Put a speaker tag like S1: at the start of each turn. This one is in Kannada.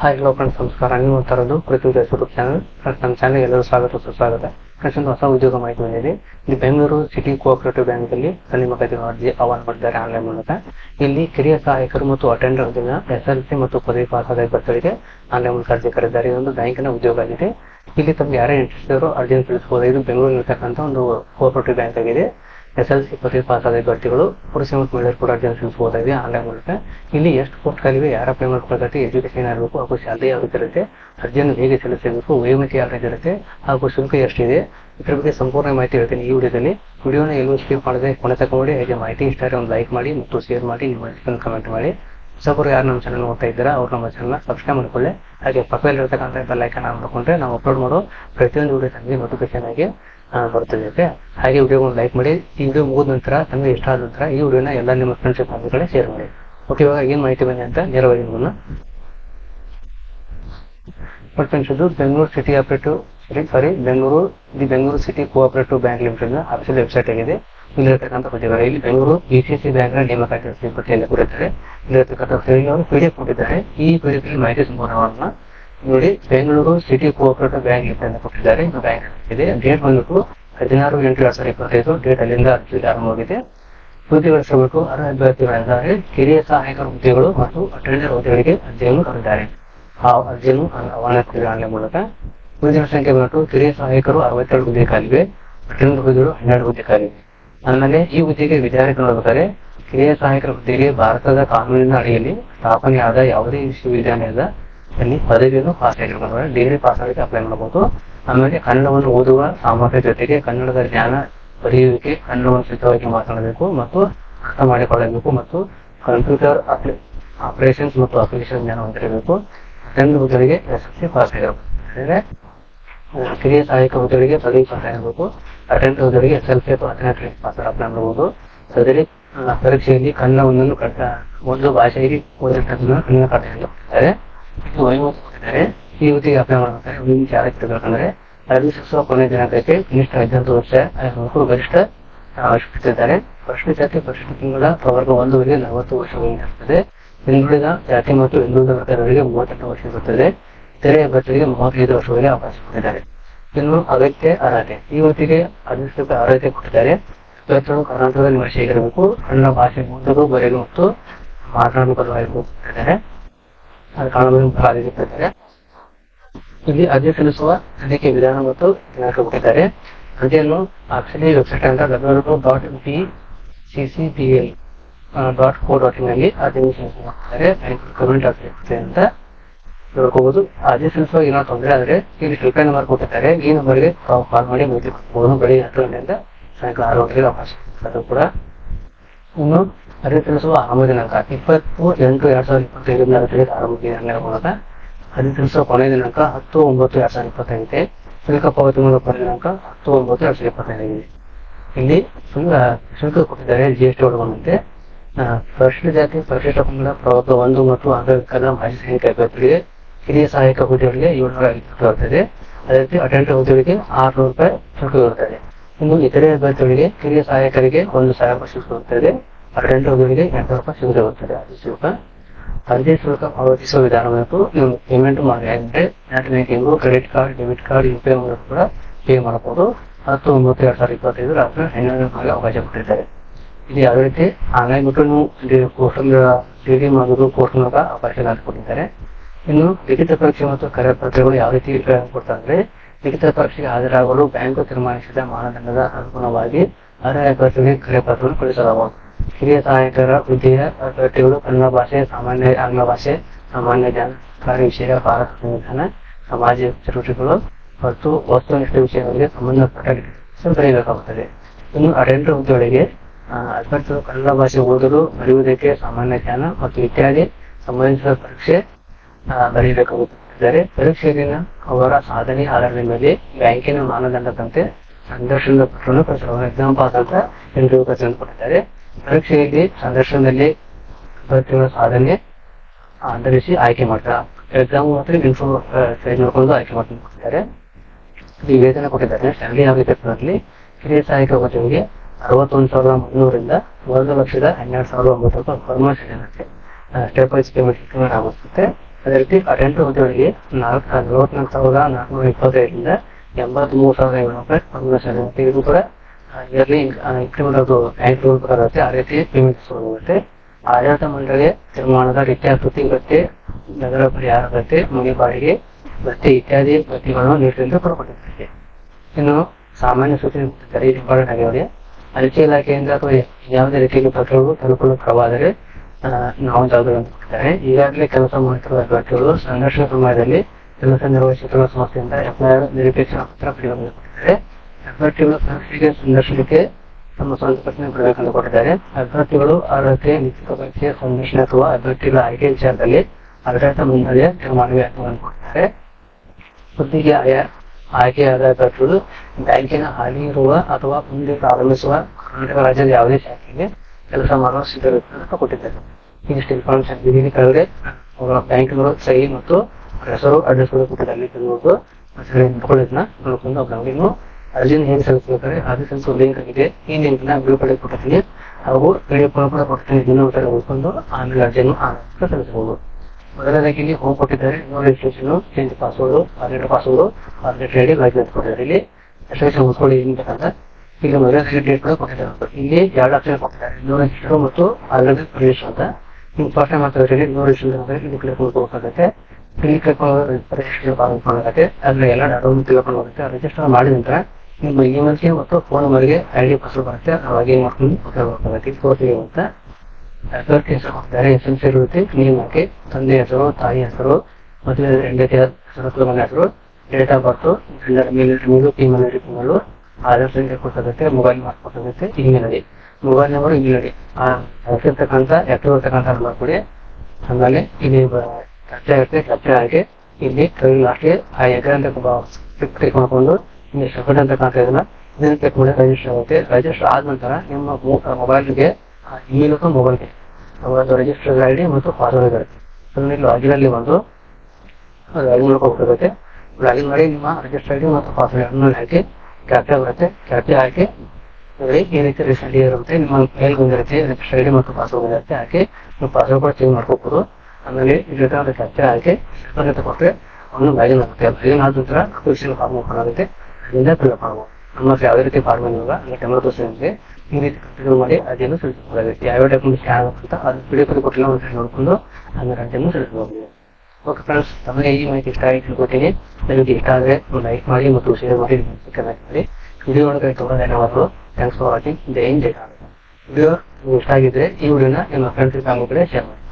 S1: ಹಾಯ್ ಹಲೋ ಫ್ರೆಂಡ್ಸ್ ನಮಸ್ಕಾರ. ನೀವು ತರದು ಪ್ರತಿ ಪೃಥ್ವಿ ಯೂಟ್ಯೂಬ್ ಚಾನಲ್ ಫ್ರೆಂಡ್ಸ್ ನಮ್ಮ ಚಾನಲ್ ಎಲ್ಲರೂ ಸ್ವಾಗತ, ಸುಸ್ವಾಗತ. ಫ್ರೆಂಡ್ಸ್ ಒಂದು ಹೊಸ ಉದ್ಯೋಗ ಮಾಹಿತಿ ಬಂದಿದೆ. ಇಲ್ಲಿ ಬೆಂಗಳೂರು ಸಿಟಿ ಕೋಆಪರೇಟಿವ್ ಬ್ಯಾಂಕ್ ಅಲ್ಲಿ ನೇಮಕಾತಿ ಅರ್ಜಿ ಆಹ್ವಾನ ಮಾಡಿದ್ದಾರೆ ಆನ್ಲೈನ್ ಮೂಲಕ. ಇಲ್ಲಿ ಕಿರಿಯ ಸಹಾಯಕರು ಮತ್ತು ಅಟೆಂಡರ್ ದಿನ ಎಸ್ ಎಲ್ ಸಿ ಮತ್ತು ಪದವಿ ಪಾಸ್ ಆದ ಆನ್ಲೈನ್ ಮೂಲಕ ಅರ್ಜಿ ಕರೆದಿದ್ದಾರೆ ಇದೊಂದು ಬ್ಯಾಂಕಿನ ಉದ್ಯೋಗ ಆಗಿದೆ. ಇಲ್ಲಿ ತಮ್ಗೆ ಯಾರೇ ಇಂಟ್ರೆಸ್ಟ್ ಇರೋ ಅರ್ಜಿಯನ್ನು ತಿಳಿಸಬಹುದು ಇದು ಬೆಂಗಳೂರು ಇರ್ತಕ್ಕಂಥ ಒಂದು ಕೋಆಪರೇಟಿವ್ ಬ್ಯಾಂಕ್ ಆಗಿದೆ. ಎಸ್ ಎಲ್ ಸಿ ಪದವಿ ಪಾಸ್ ಆದ ಅಭ್ಯರ್ಥಿಗಳು ಪುರುಷ ಮತ್ತು ಮಹಿಳೆಯರು ಕೂಡ ಅರ್ಜಿಯನ್ನು ಸಲ್ಲಿಸಬಹುದಾಗಿದೆ ಆನ್ಲೈನ್ ಮೂಲಕ. ಇಲ್ಲಿ ಎಷ್ಟು ಪೋಸ್ಟ್ ಖಾಲಿವೆ ಯಾರ ಅಪ್ಲೈ ಮಾಡ್ಕೊಳ್ತಾರೆ ಎಜುಕೇಶನ್ ಇರಬೇಕು ಹಾಗೂ ಶಾಲೆ ಯಾವ ರೀತಿ ಇರುತ್ತೆ ಅರ್ಜಿಯನ್ನು ಹೇಗೆ ಸಲ್ಲಿಸಬೇಕು ವಯೋಮಿತಿ ಯಾವ ರೀತಿ ಇರುತ್ತೆ, ಹಾಗೂ ಶುಲ್ಕ ಎಷ್ಟಿದೆ, ಇದರ ಬಗ್ಗೆ ಸಂಪೂರ್ಣ ಮಾಹಿತಿ ಹೇಳ್ತೀನಿ ಈ ವಿಡಿಯೋದಲ್ಲಿ. ವಿಡಿಯೋನ ಎಲ್ಲೂ ಸ್ಕಿಪ್ ಮಾಡದೆ ಕೊನೆ ತಕ ನೋಡಿ, ಹಾಗೆ ಮಾಹಿತಿ ಇಷ್ಟ ಒಂದು ಲೈಕ್ ಮಾಡಿ ಮತ್ತು ಶೇರ್ ಮಾಡಿ, ನಿಮ್ಮ ಕಮೆಂಟ್ ಮಾಡಿ. ಹೊಸಬರು ಯಾರು ನಮ್ಮ ಚಾನಲ್ ನೋಡ್ತಾ ಇದ್ದೀರಾ, ಅವ್ರು ನಮ್ಮ ಚಾನಲ್ ಸಬ್ಸ್ಕ್ರೈಬ್ ಮಾಡ್ಕೊಳ್ಳಿ. ಹಾಗೆ ಪಕ್ಕದಲ್ಲಿ ಇರ್ತಕ್ಕಂಥ ಬೆಲ್ ಐಕನ್ ಮಾಡ್ಕೊಂಡ್ರೆ ನಾವು ಅಪ್ಲೋಡ್ ಮಾಡೋ ಪ್ರತಿಯೊಂದು ವಿಡಿಯೋ ತಮಗೆ ನೋಟಿಫಿಕೇಶನ್ ಆಗಿ ಬರ್ತದೆ ಓಕೆ? ಹಾಗೆ ವಿಡಿಯೋ ಲೈಕ್ ಮಾಡಿ, ಈ ವಿಡಿಯೋ ಮುಗಿದ ನಂತರ ತಮಗೆ ಇಷ್ಟ ಆದ ನಂತರ ಈ ವಿಡಿಯೋನ ಎಲ್ಲ ನಿಮ್ಮ ಫ್ರೆಂಡ್ಸ್ ಫ್ಯಾಮಿಲಿಗಳೇ ಶೇರ್ ಮಾಡಿ. ಓಕೆ ಇವಾಗ ಏನು ಮಾಹಿತಿ ಬಂದಿದೆ ಅಂತ ನೇರವಾಗಿ ನಿಮ್ಮನ್ನ ಬಟ್ ಬೆಂಗಳೂರು ಸಿಟಿ ಆಪರೇಟಿವ್ ಸರಿ Bengaluru the Bengaluru city cooperative bank ಲಿಮಿಟೆಡ್ನ ಅಫಿಷಿಯಲ್ ವೆಬ್ಸೈಟ್ ಆಗಿದೆ. ಇಲ್ಲಿರತಕ್ಕಂಥ ಹುದ್ದೆಗಳು ಇಲ್ಲಿ ಬೆಂಗಳೂರು ಬಿ ಸಿ ಸಿ ಬ್ಯಾಂಕ್ನ ನೇಮಕಾತಿ ಪಟ್ಟಿಯಲ್ಲಿ ಕೊಟ್ಟಿದ್ದಾರೆ ಇಲ್ಲಿರತಕ್ಕಂಥ ಹುದ್ದೆಗಳು ಪಿ ಡಿ ಎಫ್ ಕೊಟ್ಟಿದ್ದಾರೆ. ಈ ಪಿ ಡಿ ಎಫ್ ಮಾಹಿತಿ ಸಂಪೂರ್ಣವನ್ನ ನೋಡಿ, ಬೆಂಗಳೂರು ಸಿಟಿ ಕೋಆಪರೇಟಿವ್ ಬ್ಯಾಂಕ್ ಅಂತ ಕೊಟ್ಟಿದ್ದಾರೆ. ಇದು ಬ್ಯಾಂಕ್ ಇದೆ. ಡೇಟ್ ಬಂದ್ಬಿಟ್ಟು ಹದಿನಾರು ಎಂಟು ಎರಡ್ ಸಾವಿರದ ಇಪ್ಪತ್ತೈದು. ಡೇಟ್ ಅಲ್ಲಿಂದ ಅರ್ಜಿ ಆರಂಭವಾಗಿದೆ ಹುದ್ದೆಗಳಿಸಬೇಕು ಅರ್ಹ ಅಭ್ಯರ್ಥಿಗಳೆಂದರೆ ಕಿರಿಯ ಸಹಾಯಕರ ಹುದ್ದೆಗಳು ಮತ್ತು ಅಟೆಂಡರ್ ಹುದ್ದೆಗಳಿಗೆ ಅರ್ಜಿಯನ್ನು ಕರೆದಿದ್ದಾರೆ ಆ ಅರ್ಜಿಯನ್ನು ಆಹ್ವಾನಿಸಿದ್ದಾರೆ ಆನ್ಲೈನ್ ಮೂಲಕ ಹುದ್ದೆಗಳ ಸಂಖ್ಯೆ ಬಂದ್ಬಿಟ್ಟು ಕಿರಿಯ ಸಹಾಯಕರು ಅರವತ್ತೆರಡು ಹುದ್ದೆ ಕಾಲಿವೆ ಅಟೆಂಡರ್ ಹುದ್ದೆಗಳು, ಹನ್ನೆರಡು ಹುದ್ದೆ ಕಾಲಿವೆ ಆಮೇಲೆ ಈ ಹುದ್ದೆಗೆ ವಿದ್ಯಾರ್ಥಿ ನೋಡಬೇಕಾದ್ರೆ ಕಿರಿಯ ಸಹಾಯಕರ ಹುದ್ದೆಗೆ ಭಾರತದ ಕಾನೂನಿನ ಅಡಿಯಲ್ಲಿ ಸ್ಥಾಪನೆಯಾದ ಯಾವುದೇ ವಿಶ್ವವಿದ್ಯಾಲಯದ ಅಲ್ಲಿ ಪದವಿಯನ್ನು ಪಾಸ್ ಆಗಿರ್ಬೋದು. ಡಿಗ್ರಿ ಪಾಸ್ ಆಗಿ ಅಪ್ಲೈ ಮಾಡಬಹುದು ಆಮೇಲೆ ಕನ್ನಡವನ್ನು ಓದುವ ಸಾಮರ್ಥ್ಯ ಜೊತೆಗೆ ಕನ್ನಡದ ಜ್ಞಾನ ಬರೆಯುವಿಕೆ ಕನ್ನಡವನ್ನು ಸಿದ್ಧವಾಗಿ ಮಾತನಾಡಬೇಕು ಮತ್ತು ಅರ್ಥ ಮಾಡಿಕೊಳ್ಳಬೇಕು ಮತ್ತು ಕಂಪ್ಯೂಟರ್ ಆಪರೇಷನ್ಸ್ ಮತ್ತು ಅಪ್ಲಿಕೇಶನ್ ಜ್ಞಾನ ಹೊಂದಿರಬೇಕು. ಅಟೆಂಡ್ ಹುದ್ದೆಗಳಿಗೆ ಎಸ್ ಎಲ್ ಸಿ ಪಾಸ್ ಆಗಿರಬೇಕು ಅಂದರೆ ಕಿರಿಯ ಸಹಾಯಕ ಹುದ್ದೆಗಳಿಗೆ ಪದವಿ ಪಾಸ್ ಆಗಿರಬೇಕು. ಅಟೆಂಡ್ ಹುದ್ದೆಗಳಿಗೆ ಎಸ್ ಎಲ್ ಸಿ ಅಥವಾ ಹದಿನೆಂಟು ಪಾಸ್ ಅಪ್ಲೈ ಮಾಡಬಹುದು ಸದರಿ ಪರೀಕ್ಷೆಯಲ್ಲಿ ಕನ್ನಡವನ್ನು ಕಡ್ಡ ಒಂದು ಭಾಷೆಯಲ್ಲಿ ಓದಿರ್ತಕ್ಕಂಥ ಕನ್ನಡ ಕಡ್ಡಾಯ ಇದು ಈ ಹುದ್ದೆಗೆ ಅಪ್ಲೈ ಮಾಡಬೇಕಾದ್ರೆ ಯಾರಿಗೆ ದಿನಾಂಕಕ್ಕೆ ಕನಿಷ್ಠ ಹದಿನೆಂಟು ವರ್ಷ ಗರಿಷ್ಠ ಅವಶ್ಯಕತೆ ಪರಿಶಿಷ್ಟ ಜಾತಿ ಪರಿಶಿಷ್ಟ ತಿಂಗಳ ಪ್ರವರ್ಗ ಒಂದುವರೆಗೆ ನಲವತ್ತು ವರ್ಷ ಇರುತ್ತದೆ ಹಿಂದುಳಿದ ಜಾತಿ ಮತ್ತು ಹಿಂದುಳಿದ ವರ್ಗದವರಿಗೆ ಮೂವತ್ತೆಂಟು ವರ್ಷ ಇರುತ್ತದೆ ತೆರೆಯ ಅಭ್ಯರ್ಥಿಗಳಿಗೆ ಮೂವತ್ತೈದು ವರ್ಷವರೆಗೆ ಅವಕಾಶ ಕೊಟ್ಟಿದ್ದಾರೆ. ಇನ್ನು ಅಗತ್ಯ ಅರ್ಹತೆ. ಈ ಹೊತ್ತಿಗೆ ಅಧಿಕೃತ ಅರ್ಹತೆ ಕೊಟ್ಟಿದ್ದಾರೆ. ಇವತ್ತು ಕರ್ನಾಟಕದ ನಿವಾಸಿಯಾಗಿರಬೇಕು. ಕನ್ನಡ ಭಾಷೆ ಓದಲು ಬರೆಯಲು ಮತ್ತು ಮಾತನಾಡಲು ಕೊಟ್ಟಿದ್ದಾರೆ ಕಾನೂನು ಪ್ರಾಧಿಕರಿದ್ದಾರೆ ಇಲ್ಲಿ ಅರ್ಜಿ ಸಲ್ಲಿಸುವ ಸಲ್ಲಿಕೆ ವಿಧಾನ ಮತ್ತು ದಿನಾಂಕ ಕೊಟ್ಟಿದ್ದಾರೆ. ಅರ್ಜಿಯನ್ನು ಆಕ್ಚುಲಿ ವೆಬ್ಸೈಟ್ ಅಂತ W dot B C C B L dot co dot in ಅಲ್ಲಿ ಅರ್ಜಿಯನ್ನು ಸಲ್ಲಿಸಿದ್ದಾರೆ ಗವರ್ಮೆಂಟ್ ಆಗ್ತಿದೆ ಅಂತ ನೋಡ್ಕೋಬಹುದು ಅರ್ಜಿ ಸಲ್ಲಿಸುವ ಏನೋ ತೊಂದರೆ ಆದರೆ ಇಲ್ಲಿ ಶುಲ್ಕ ನಂಬರ್ ಕೊಟ್ಟಿದ್ದಾರೆ. ಈ ನಂಬರ್ಗೆ ತಾವು ಕಾಲ್ ಮಾಡಿ ಮುಗಿದು ಬೆಳಿಗ್ಗೆ ಹತ್ತು ಗಂಟೆಯಿಂದ ಸಾಯಂಕಾಲ ಆರು ಗಂಟೆಗೆ ಅವಕಾಶ ಅದು ಕೂಡ ಇನ್ನು ಅರ್ಜಿ ತಿಳಿಸುವ ಆರಂಭ ದಿನಾಂಕ. ಇಪ್ಪತ್ತು ಎಂಟು ಎರಡ್ ಸಾವಿರದ ಇಪ್ಪತ್ತೈದರಿಂದ ಅರ್ಜಿಗೆ ಆರಂಭ ಹನ್ನೆರಡು ಮೂಲಕ ಸಲ್ಲಿಸುವ ಕೊನೆಯ ದಿನಾಂಕ ಹತ್ತು ಒಂಬತ್ತು ಎರಡ್ ಸಾವಿರದ ಇಪ್ಪತ್ತೈದಿದೆ ಶುಲ್ಕ ಪಾವತಿ ಮೂಲಕ ಕೊನೆಯ ದಿನಾಂಕ ಹತ್ತು ಒಂಬತ್ತು ಎರಡ್ ಸಾವಿರದ ಇಪ್ಪತ್ತೈದಾಗಿದೆ ಇಲ್ಲಿ ಶುಲ್ಕ ಶುಲ್ಕ ಕೊಟ್ಟಿದ್ದಾರೆ ಜಿ ಎಸ್ ಟಿ ಒಳಗೊಂಡಂತೆ ಪರಿಶಿಷ್ಟ ಜಾತಿ ಪರಿಶಿಷ್ಟ ಪಂಗಡ ಪ್ರವರ್ಗ ಒಂದು ಮತ್ತು ಅಂಗವಿಕಲ ಮಾಜಿ ಸೈನಿಕ ಅಭ್ಯರ್ಥಿಗಳಿಗೆ, ಹಿರಿಯ ಸಹಾಯಕ ಹುದ್ದೆಗಳಿಗೆ ಏಳ್ನೂರ ಐವತ್ತು ಇರುತ್ತದೆ ಅದೇ ರೀತಿ ಅಟೆಂಡರ್ ಹುದ್ದೆಗಳಿಗೆ ಆರ್ನೂರು ರೂಪಾಯಿ ಶುಲ್ಕ ಇರುತ್ತದೆ ಇನ್ನು ಇತರೆ ಅಭ್ಯರ್ಥಿಗಳಿಗೆ, ಹಿರಿಯ ಸಹಾಯಕರಿಗೆ ಒಂದು ಸಾವಿರ ರೂಪಾಯಿ ಶುಲ್ಕ ಇರುತ್ತದೆ ಅಟೆಂಡರ್ ಒಬ್ಬರಿಗೆ ಎರಡು ಸಾವಿರ ರೂಪಾಯಿ ಶುಲ್ಕ ಇರುತ್ತದೆ ಅರ್ಜಿ ಶುಲ್ಕ. ಅರ್ಜಿ ಶುಲ್ಕ ಪಾವತಿಸುವ ವಿಧಾನ ಮತ್ತು ನೀವು ಪೇಮೆಂಟ್ ಮಾಡಿ. Net banking credit card debit card U P I ಮೂಲಕ ಕೂಡ ಪೇ ಮಾಡಬಹುದು. ಹತ್ತು ಒಂಬತ್ತು ಎರಡು ಸಾವಿರದ ಇಪ್ಪತ್ತೈದು ರಾತ್ರಿ ಹನ್ನೆರಡು ಅವಕಾಶ ಕೊಟ್ಟಿದ್ದಾರೆ. ಇಲ್ಲಿ ಯಾವ ರೀತಿ ಆನ್ಲೈನ್ ಬಿಟ್ಟು ನೀವು ಕೋರ್ಸ್ ಡಿಗ್ರಿ ಪೋಸ್ಟ್ ಮೂಲಕ ಅವಕಾಶ ಕೊಟ್ಟಿದ್ದಾರೆ ಇನ್ನು ಲಿಖಿತ ಪರೀಕ್ಷೆ ಮತ್ತು ಕರೆಪತ್ರಗಳು ಯಾವ ರೀತಿ ಕೊಡ್ತಾರೆ ಲಿಖಿತ ಪರೀಕ್ಷೆಗೆ ಹಾಜರಾಗಲು ಬ್ಯಾಂಕ್ ತೀರ್ಮಾನಿಸಿದ ಮಾನದಂಡದ ಅನುಗುಣವಾಗಿ ಅರ್ಹ ಅಭ್ಯರ್ಥಿಗೆ ಕರೆಪತ್ರವನ್ನು ಕಳಿಸಲಾಗುವುದು ಹಿರಿಯ ಸಹಾಯಕರ ಹುದ್ದೆಯ ಅಭ್ಯರ್ಥಿಗಳು ಕನ್ನಡ ಭಾಷೆ ಸಾಮಾನ್ಯ, ಆಂಗ್ಲ ಭಾಷೆ ಸಾಮಾನ್ಯ ಜ್ಞಾನ, ಕಾರ್ಯ ವಿಷಯ, ಭಾರತ ಸಂವಿಧಾನ, ಸಮಾಜ ಚಟುವಟಿಕೆಗಳು ಮತ್ತು ವಸ್ತುನಿಷ್ಠ ವಿಷಯಗಳಿಗೆ ಸಂಬಂಧಪಟ್ಟ ಬರೆಯಬೇಕಾಗುತ್ತದೆ ಇನ್ನು ಅಟೆಂಡರ್ ಹುದ್ದೆಗಳಿಗೆ ಅಭ್ಯರ್ಥಿಗಳು ಕನ್ನಡ ಭಾಷೆ ಓದಲು ಬರೆಯುವುದಕ್ಕೆ ಸಾಮಾನ್ಯ ಜ್ಞಾನ ಮತ್ತು ಇತ್ಯಾದಿ ಸಂಬಂಧಿಸಿದ ಪರೀಕ್ಷೆ ಆ, ಪರೀಕ್ಷೆ ಪರೀಕ್ಷೆಯಲ್ಲಿನ ಅವರ ಸಾಧನೆ ಆಧಾರದ ಮೇಲೆ ಬ್ಯಾಂಕಿನ ಮಾನದಂಡದಂತೆ ಸಂದರ್ಶನದ ಪತ್ರವನ್ನು ಕಳಿಸಬಹುದು ಎಕ್ಸಾಮ್ ಪಾಸ್ ಅಂತ ಇಂಟರ್ವ್ಯೂ ಪರ್ಸೆಂಟ್ ಕೊಟ್ಟಿದ್ದಾರೆ ಪರೀಕ್ಷೆಯಲ್ಲಿ ಸಂದರ್ಶನದಲ್ಲಿ ಅಭ್ಯರ್ಥಿಗಳ ಸಾಧನೆ ಆಧರಿಸಿ ಆಯ್ಕೆ ಮಾಡ್ತಾರೆ ಎಕ್ಸಾಮ್ ಮಾತ್ರ ಇನ್ಫೋ ಸೈಡ್ ನೋಡ್ಕೊಂಡು ಆಯ್ಕೆ ಮಾಡ್ಕೊಂಡು ಕೊಟ್ಟಿದ್ದಾರೆ ಈ ವೇತನ ಕೊಟ್ಟಿದ್ದಾರೆ. ಸ್ಯಾಲರಿ ಆಗಿದೆ ಹಿರಿಯ ಸಹಾಯಕ ಹುದ್ದೆಗೆ ಅರವತ್ತೊಂದು ಸಾವಿರದ ಮುನ್ನೂರಿಂದ ಒಂದು ಲಕ್ಷದ ಹನ್ನೆರಡು ಸಾವಿರದ ಒಂಬತ್ತು ರೂಪಾಯಿ. ಇರುತ್ತೆ ಸ್ಟೆಪ್ ವೈಸ್ ಪೇಮೆಂಟ್ ಆಗುತ್ತೆ ಅದೇ ರೀತಿ ಅಟೆಂಟ್ ಹುದ್ದೆಗಳಿಗೆ ನಾಲ್ಕು ನಲವತ್ನಾಲ್ಕು ಸಾವಿರದ ನಾಲ್ಕುನೂರ ಇಪ್ಪತ್ತೈದರಿಂದ ಎಂಬತ್ಮೂರು ಸಾವಿರದ ಏಳು ರೂಪಾಯಿ ಇದು ಕೂಡ ಇಯರ್ಲಿ ಇನ್ಕ್ರಿಮೆಂಟ್ ಅದು ಬ್ಯಾಂಕ್ ಇರುತ್ತೆ. ಆ ರೀತಿ ಪೇಮೆಂಟ್ ಹೋಗುತ್ತೆ. ಆಡಳಿತ ಮಂಡಳಿ ತೀರ್ಮಾನದ ರೀತಿಯ ಕೃತಿ ಭತ್ತೆ ನಗರ ಪರಿಹಾರ ಭತ್ತೆ ಮನೆ ಬಾಡಿಗೆ ಭತ್ತೆ ಇತ್ಯಾದಿ ಭತ್ತೆಗಳನ್ನು ನೀಡಿದಂತೆ ಕೊಡಪಟ್ಟಿದ್ದಾರೆ ಇನ್ನು ಸಾಮಾನ್ಯ ಸೂಚನೆ ಖರೀದಿ ಇಂಪಾರ್ಟೆಂಟ್ ಅಂಚೆ ಇಲಾಖೆಯಿಂದ ಅಥವಾ ಯಾವುದೇ ರೀತಿಯಲ್ಲಿ ಪತ್ರಗಳು ತಲುಪಲು ಕ್ರಮವಾದರೆ ನಾವು ಅಂತ ಕೊಟ್ಟಿದ್ದಾರೆ ಈಗಾಗಲೇ ಕೆಲಸ ಮಾಡುತ್ತಿರುವ ಅಭ್ಯರ್ಥಿಗಳು ಸಂಘರ್ಷ ಸಮಯದಲ್ಲಿ ಕೆಲಸ ನಿರ್ವಹಿಸುತ್ತಿರುವ ಸಂಸ್ಥೆಯಿಂದ ಎಫ್ಐಆರ್ ನಿರಪೇಕ್ಷಣಾ ಪತ್ರ ಪಡೆಯಲು ಕೊಟ್ಟಿದ್ದಾರೆ ಅಭ್ಯರ್ಥಿಗಳು ಸಂಸ್ಥೆಗೆ ಸಂದರ್ಶನಕ್ಕೆ ತಮ್ಮ ಸ್ವಂತ ಪ್ರಶ್ನೆ ಕೊಟ್ಟಿದ್ದಾರೆ. ಅಭ್ಯರ್ಥಿಗಳು ಅರ್ಹತೆ ನಿಶ್ಚಿತ ಪರೀಕ್ಷೆ, ಸಂದರ್ಶನ ಅಥವಾ ಅಭ್ಯರ್ಥಿಗಳ ಆಯ್ಕೆ ವಿಚಾರದಲ್ಲಿ ಆಡಳಿತ ಮುನ್ನಡೆಯ ತೀರ್ಮಾನವೇ ಅಂತ ಕೊಟ್ಟಿದ್ದಾರೆ. ಸುದ್ದಿಗೆ ಆಯಾ, ಆಯ್ಕೆಯಾದ ಅಭ್ಯರ್ಥಿಗಳು ಬ್ಯಾಂಕಿನ ಹಾಲಿ ಇರುವ ಅಥವಾ ಮುಂದೆ ಪ್ರಾರಂಭಿಸುವ ಕರ್ನಾಟಕ ರಾಜ್ಯದ ಯಾವುದೇ ಶಾಖೆಗೆ ಕೆಲಸ ಮಾಡುವ ಸಿದ್ಧರಿರುತ್ತದೆ ಅಂತ ಕೊಟ್ಟಿದ್ದಾರೆ ಇದಿಷ್ಟು ಇನ್ಫಾರ್ಮೇಶನ್ ಇದೀನಿ ಕಳೆದ್ರೆ ಅವರ ಬ್ಯಾಂಕ್ಗಳು ಸಹಿ ಮತ್ತು ಹೆಸರು ಅಡ್ರೆಸ್ ಕೊಟ್ಟಿದ್ದಾರೆ. ಅಲ್ಲಿ ನೋಡ್ಕೊಳ್ಳೋದನ್ನ ನೋಡ್ಕೊಂಡು ಅವ್ರ ಅರ್ಜಿನ ಹೇಗೆ ಸಲ್ಲಿಸಬೇಕಾದ್ರೆ ಅರ್ಜಿ ಸಲ್ಲಿಸುವ ಲಿಂಕ್ ಆಗಿದೆ. ಈ ಲಿಂಕ್ನ ಬಿಡುಗಡೆ ಕೊಟ್ಟಿದ್ದೀನಿ ಹಾಗೂ ಪಿಡಿಎಫ್ ಕೂಡ ಕೊಡ್ತೀನಿ ಇದನ್ನು ಓದ್ಕೊಂಡು ಆಮೇಲೆ ಅರ್ಜಿಯನ್ನು ಸಲ್ಲಿಸಬಹುದು. ಮೊದಲನೇದಾಗಿ ಇಲ್ಲಿ ಹೋಮ್ ಕೊಟ್ಟಿದ್ದಾರೆ. No registration change password forget password forget ID login ಕೊಟ್ಟಿದ್ದಾರೆ ಇಲ್ಲಿ. ಎಸ್ಟ್ರೇಷನ್ ಓದ್ಕೊಳ್ಳಿ ಏನ್ಬೇಕಂತ ಇಲ್ಲಿ ಮದುವೆ ಡೇಟ್ ಕೂಡ ಕೊಟ್ಟಿದ್ದಾರೆ ಇಲ್ಲಿ ಎರಡು ಲಕ್ಷ ಕೊಟ್ಟಿದ್ದಾರೆ ನೂರ ರಿಜಿಸ್ಟರ್ ಮತ್ತು ಆಲ್ರೆಡಿ ಪ್ರದೇಶ ಅಂತ. ನೀವು ಫಸ್ಟ್ ಟೈಮ್ ನೂರು ರಿಜಿಸ್ಟರ್ ಅಂದ್ರೆ ಇಲ್ಲಿ ಕ್ಲಿಕ್ ಮಾಡ್ಕೋಬೇಕಾಗತ್ತೆ ಇಲ್ಲಿ ಕ್ಲಿಕ್ ರಿಜಿಸ್ಟರ್ ಮಾಡಬೇಕಾಗತ್ತೆ ಅದ್ರ ಎಲ್ಲ ಡಾಕ್ಯುಮೆಂಟ್ ಹೋಗುತ್ತೆ. ರಿಜಿಸ್ಟರ್ ಮಾಡಿದ ನಂತರ ನಿಮ್ಮ ಇಮೇಲ್ಗೆ ಮತ್ತು ಫೋನ್ ನಂಬರ್ಗೆ ಐ ಡಿ ಪಾಸ್ವರ್ಡ್ ಬರುತ್ತೆ. ಅವಾಗ ಏನು ಮಾಡ್ಕೊಂಡು ಹೋಗಬೇಕಾಗತ್ತೆ ತೋರಿಸಿ ಅಂತ. ಅಭ್ಯರ್ಥಿ ಹೆಸರು ಕೊಡ್ತಾರೆ ಎಸ್ ಇರುತ್ತೆ. ನೀವು ಹಾಕಿ ತಂದೆ ಹೆಸರು, ತಾಯಿ ಹೆಸರು, ಮದುವೆ ಹೆಂಡತಿ ಹೆಸರು ಹೆಸರು ಡೇಟ್ ಆಫ್ ಬರ್ತು ಮೇಲೆ ಮೇಲೆ ಫೀಮೇಲ್ ಫೀಮೇಲು ಆಧಾರ್ ಸಂಖ್ಯೆ mobile mobile ಕೊಟ್ಟಿರುತ್ತೆ email ID mobile number email ID ಅದಕ್ಕಿರ್ತಕ್ಕಂಥ active ಇರ್ತಕ್ಕಂಥ ನಂಬರ್ ಕೊಡಿ. ಆಮೇಲೆ ಇಲ್ಲಿ ಚರ್ಚೆ ಆಗುತ್ತೆ ಚರ್ಚೆ ಆಗಿ ಇಲ್ಲಿ ಲಾಸ್ಟ್ಗೆ ಆ ಎಕರೆ ಅಂತ ಕ್ಲಿಕ್ ಮಾಡ್ಕೊಂಡು ಇಲ್ಲಿ ಸೆಕೆಂಡ್ ಅಂತ ಕಾಣ್ತಾ ಇದನ್ನ ಇದನ್ನ ಕ್ಲಿಕ್ ಮಾಡಿ ರಿಜಿಸ್ಟರ್ ಆಗುತ್ತೆ. ರಿಜಿಸ್ಟರ್ ಆದ ನಂತರ ನಿಮ್ಮ ಮೊಬೈಲ್ಗೆ ಇಮೇಲ್ ಮೊಬೈಲ್ಗೆ ಒಂದು ರಿಜಿಸ್ಟರ್ ಐ ಡಿ ಮತ್ತು ಪಾಸ್ವರ್ಡ್ ಇರುತ್ತೆ. ಅದನ್ನ ಲಾಗಿನ್ ಅಲ್ಲಿ ಬಂದು ಲಾಗಿನ್ ಮಾಡ್ಕೋಬೇಕಾಗುತ್ತೆ ಲಾಗಿನ್ ಮಾಡಿ ನಿಮ್ಮ ರಿಜಿಸ್ಟರ್ ಐ ಡಿ ಮತ್ತು ಪಾಸ್ವರ್ಡ್ ಅನ್ನು ಹಾಕಿ ಕ್ಯಾಪ್ಚಾ ಬರುತ್ತೆ ಕಾಪಿ ಹಾಕಿ ನೋಡಿ ಈ ರೀತಿ ರಿಸಲ್ಟ್ ಇರುತ್ತೆ. ನಿಮ್ಮ ಮೇಲ್ ಬಂದಿರುತ್ತೆ. ಐಡಿ ಮತ್ತು ಪಾಸ್ವರ್ಡ್ ಬಂದಿರುತ್ತೆ. ಹಾಕಿ ನೀವು ಪಾಸ್ವರ್ಡ್ ಕೂಡ ಚೇಂಜ್ ಮಾಡ್ಕೋಬಹುದು ಆಮೇಲೆ ಇಲ್ಲಿರ್ತಕ್ಕಂಥ ಕ್ಯಾಪ್ಚರ್ ಹಾಕಿ ಅಂತ ಕೊಟ್ಟರೆ ಅವನು ಲಾಗಿನ್ ಆಗುತ್ತೆ. ಲಾಗಿನ್ ಆದ ನಂತರ ಅಪ್ಲಿಕೇಶನ್ ಫಾರ್ಮ್ ಓಪನ್ ಆಗುತ್ತೆ. ಅದರಿಂದ ಫಿಲ್ಅಪ್ ಮಾಡ್ಬೋದು ನಮ್ಮ ಹತ್ರ ಯಾವುದೇ ರೀತಿ ಫಾರ್ಮ್ ಇವಾಗ ಅಲ್ಲಿ ಟೆಂಬರ್ ತೋರಿಸಿದ್ರೆ ಈ ರೀತಿ ಕಂಟಿನ್ಯೂ ಮಾಡಿ ಅದೇನು ಸಲ್ಲಿಸಬೇಕಾಗುತ್ತೆ ಯಾವ ಡಾಕ್ಯುಮೆಂಟ್ ಸ್ಕ್ಯಾನ್ ಆಗುತ್ತೆ ಅದು ಪಿ ಡಿ ಎಫ್ ಕೊಟ್ಟಿಲ್ಲ ಅಂತ ನೋಡಿಕೊಂಡು ಆಮೇಲೆ ಅರ್ಜಿಯನ್ನು ಸಲ್ಲಿಸಬಹುದು ಓಕೆ ಫ್ರೆಂಡ್ಸ್ ತಮಗೆ ಈ ಮಾಹಿತಿ ಇಷ್ಟ ಆಗಿ ತಿಳ್ಕೊತೀನಿ ನಿಮಗೆ ಇಷ್ಟ ಆದರೆ ಲೈಕ್ ಮಾಡಿ ಮತ್ತು ಶೇರ್ ಮಾಡಿ ಕಮೆಂಟ್ ಮಾಡಿ. ವಿಡಿಯೋ ನೋಡೋಕೆ ತುಂಬ ಧನ್ಯವಾದಗಳು. ಥ್ಯಾಂಕ್ಸ್ ಫಾರ್ ವಾಚಿಂಗ್ ಜೈ ಹಿಂದ್, ಜೈ ವಿಡಿಯೋ ಇಷ್ಟ ಆಗಿದ್ರೆ ಈ ವಿಡಿಯೋನ ನಿಮ್ಮ ಫ್ರೆಂಡ್ಸ್ ಫ್ಯಾಮಿಲಿ ಕಡೆ ಶೇರ್ ಮಾಡಿ.